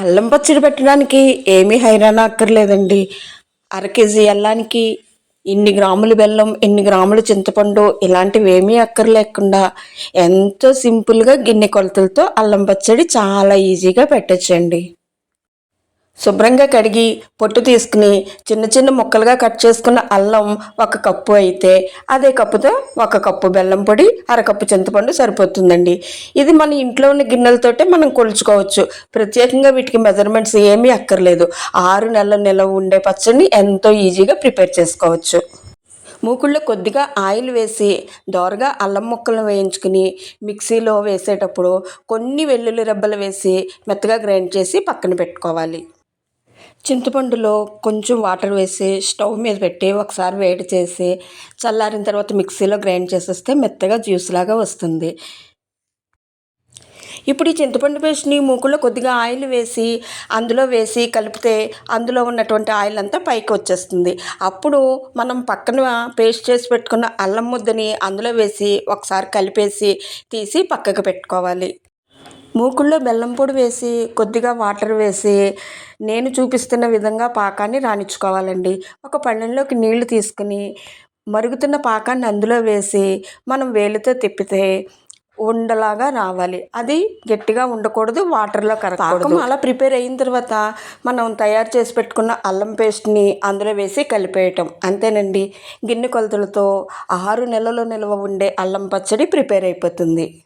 అల్లం పచ్చడి పెట్టడానికి ఏమీ హైరాణ అక్కర్లేదండి. అర కేజీ అల్లానికి ఇన్ని గ్రాములు బెల్లం ఇన్ని గ్రాములు చింతపండు ఇలాంటివి ఏమీ అక్కర్లేకుండా ఎంతో సింపుల్గా గిన్నె కొలతలతో అల్లం పచ్చడి చాలా ఈజీగా పెట్టచ్చండి. శుభ్రంగా కడిగి పొట్టు తీసుకుని చిన్న చిన్న ముక్కలుగా కట్ చేసుకున్న అల్లం ఒక కప్పు అయితే అదే కప్పుతో ఒక కప్పు బెల్లం పొడి అరకప్పు చింతపండు సరిపోతుందండి. ఇది మన ఇంట్లో ఉన్న గిన్నెలతోటే మనం కొలుచుకోవచ్చు. ప్రత్యేకంగా వీటికి మెజర్మెంట్స్ ఏమీ అక్కర్లేదు. ఆరు నెలల నిలవ ఉండే పచ్చడిని ఎంతో ఈజీగా ప్రిపేర్ చేసుకోవచ్చు. మూకుల్లో కొద్దిగా ఆయిల్ వేసి దోరగా అల్లం ముక్కలను వేయించుకుని మిక్సీలో వేసేటప్పుడు కొన్ని వెల్లుల్లి రెబ్బలు వేసి మెత్తగా గ్రైండ్ చేసి పక్కన పెట్టుకోవాలి. చింతపండులో కొంచెం వాటర్ వేసి స్టవ్ మీద పెట్టి ఒకసారి వేడి చేసి చల్లారిన తర్వాత మిక్సీలో గ్రైండ్ చేసేస్తే మెత్తగా జ్యూస్ లాగా వస్తుంది. ఇప్పుడు ఈ చింతపండు పేస్ట్ని మూకులో కొద్దిగా ఆయిల్ వేసి అందులో వేసి కలిపితే అందులో ఉన్నటువంటి ఆయిల్ అంతా పైకి వచ్చేస్తుంది. అప్పుడు మనం పక్కన పేస్ట్ చేసి పెట్టుకున్న అల్లం ముద్దని అందులో వేసి ఒకసారి కలిపేసి తీసి పక్కకు పెట్టుకోవాలి. మూకుల్లో బెల్లం పొడి వేసి కొద్దిగా వాటర్ వేసి నేను చూపిస్తున్న విధంగా పాకాన్ని రాణించుకోవాలండి. ఒక పళ్ళెంలోకి నీళ్ళు తీసుకుని మరుగుతున్న పాకాన్ని అందులో వేసి మనం వేలితో తిప్పితే ఉండలాగా రావాలి. అది గట్టిగా ఉండకూడదు వాటర్లో కరగకూడదు. అలా ప్రిపేర్ అయిన తర్వాత మనం తయారు చేసి పెట్టుకున్న అల్లం పేస్ట్ని అందులో వేసి కలిపేయటం. అంతేనండి. గిన్నె కొలతలతో ఆరు నెలలు నిల్వ ఉండే అల్లం పచ్చడి ప్రిపేర్ అయిపోతుంది.